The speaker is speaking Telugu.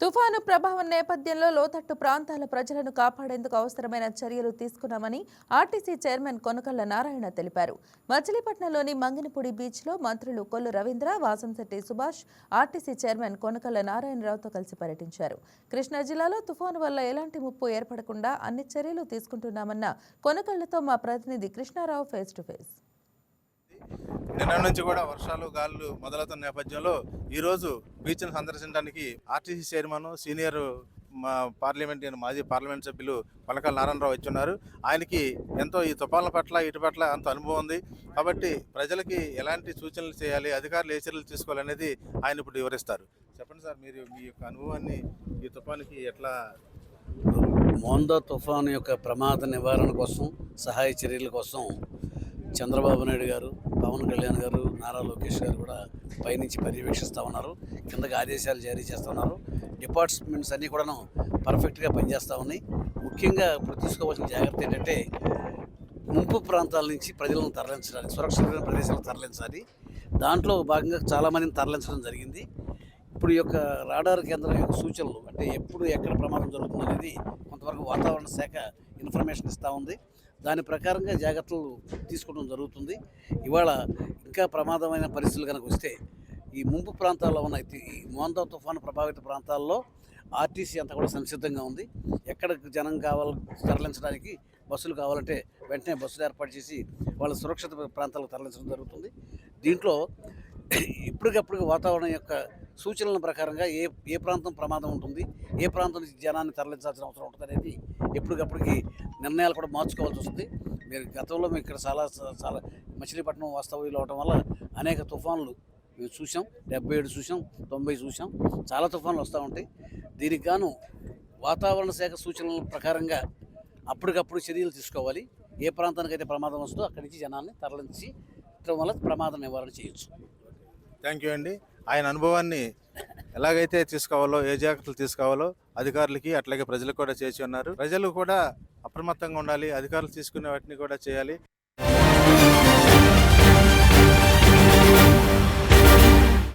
తుఫాను ప్రభావం నేపథ్యంలో లోతట్టు ప్రాంతాల ప్రజలను కాపాడేందుకు అవసరమైన చర్యలు తీసుకున్నామని ఆర్టీసీ చైర్మన్ కొనకళ్ళ నారాయణ తెలిపారు. మచిలీపట్నంలోని మంగినపూడి బీచ్లో మంత్రులు కొల్లు రవీంద్ర వాసంశెట్టి సుభాష్ ఆర్టీసీ చైర్మన్ కొనకళ్ళ నారాయణరావుతో కలిసి పర్యటించారు. కృష్ణా జిల్లాలో తుఫాను వల్ల ఎలాంటి ముప్పు ఏర్పడకుండా అన్ని చర్యలు తీసుకుంటున్నామన్న కొనకళ్ళతో మా ప్రతినిధి కృష్ణారావు ఫేస్ టు ఫేస్ నిన్న నుంచి కూడా వర్షాలు గాలులు మొదలవుతున్న నేపథ్యంలో ఈరోజు బీచ్ను సందర్శించడానికి ఆర్టీసీ చైర్మన్ సీనియర్ మా పార్లమెంట్ మాజీ పార్లమెంట్ సభ్యులు పలకల నారాయణరావు వచ్చున్నారు. ఆయనకి ఎంతో ఈ తుఫాన్ల పట్ల ఇటు పట్ల అంత అనుభవం ఉంది. కాబట్టి ప్రజలకి ఎలాంటి సూచనలు చేయాలి అధికారులు ఏ చర్యలు తీసుకోవాలనేది ఆయన ఇప్పుడు వివరిస్తారు. చెప్పండి సార్ మీరు మీ యొక్క అనుభవాన్ని ఈ తుఫానికి ఎట్లా మోందా తుఫాను యొక్క ప్రమాద నివారణ కోసం సహాయ చర్యల కోసం చంద్రబాబు నాయుడు గారు పవన్ కళ్యాణ్ గారు నారా లోకేష్ గారు కూడా పైనుంచి పర్యవేక్షిస్తూ ఉన్నారు. కిందకి ఆదేశాలు జారీ చేస్తూ ఉన్నారు. డిపార్ట్మెంట్స్ అన్నీ కూడాను పర్ఫెక్ట్గా పనిచేస్తూ ఉన్నాయి. ముఖ్యంగా ఇప్పుడు తీసుకోవాల్సిన జాగ్రత్త ఏంటంటే ముంపు ప్రాంతాల నుంచి ప్రజలను తరలించాలి. సురక్షితమైన ప్రదేశాలను తరలించాలి. దాంట్లో భాగంగా చాలామందిని తరలించడం జరిగింది. ఇప్పుడు యొక్క రాడార్ కేంద్రం యొక్క సూచనలు అంటే ఎప్పుడు ఎక్కడ ప్రమాదం జరుగుతుంది అనేది కొంతవరకు వాతావరణ శాఖ ఇన్ఫర్మేషన్ ఇస్తూ ఉంది. దాని ప్రకారంగా జాగ్రత్తలు తీసుకోవడం జరుగుతుంది. ఇవాళ ఇంకా ప్రమాదమైన పరిస్థితులు కనుక వస్తే ఈ ముంపు ప్రాంతాల్లో ఉన్న ఈ మోందా తుఫాను ప్రభావిత ప్రాంతాల్లో ఆర్టీసీ అంతా కూడా సంసిద్ధంగా ఉంది. ఎక్కడ జనం కావాలి తరలించడానికి బస్సులు కావాలంటే వెంటనే బస్సులు ఏర్పాటు చేసి వాళ్ళ సురక్షిత ప్రాంతాలకు తరలించడం జరుగుతుంది. దీంట్లో ఇప్పటికప్పుడు వాతావరణం యొక్క సూచనల ప్రకారంగా ఏ ఏ ప్రాంతం ప్రమాదం ఉంటుంది ఏ ప్రాంతం నుంచి జనాన్ని తరలించాల్సిన అవసరం ఉంటుంది అనేది ఎప్పటికప్పటికి నిర్ణయాలు కూడా మార్చుకోవాల్సి వస్తుంది. మీరు గతంలో మేము ఇక్కడ చాలా చాలా మచిలీపట్నం వాస్తవ్యులు అవడం వల్ల అనేక తుఫాన్లు మేము చూసాం డెబ్బై ఏడు చూసాం తొంభై చూసాం చాలా తుఫాన్లు వస్తూ ఉంటాయి. దీనికి గాను వాతావరణ శాఖ సూచనల ప్రకారంగా అప్పటికప్పుడు చర్యలు తీసుకోవాలి. ఏ ప్రాంతానికి అయితే ప్రమాదం వస్తుందో అక్కడి నుంచి జనాల్ని తరలించి వల్ల ప్రమాద నివారణ చేయొచ్చు. థ్యాంక్ యూ అండి. ఆయన అనుభవాన్ని ఎలాగైతే తీసుకోవాలో ఏ జాగ్రత్తలు తీసుకోవాలో అధికారులకి అట్లాగే ప్రజలకు కూడా చేసి ఉన్నారు. ప్రజలు కూడా అప్రమత్తంగా ఉండాలి అధికారులు తీసుకునే వాటిని కూడా చేయాలి.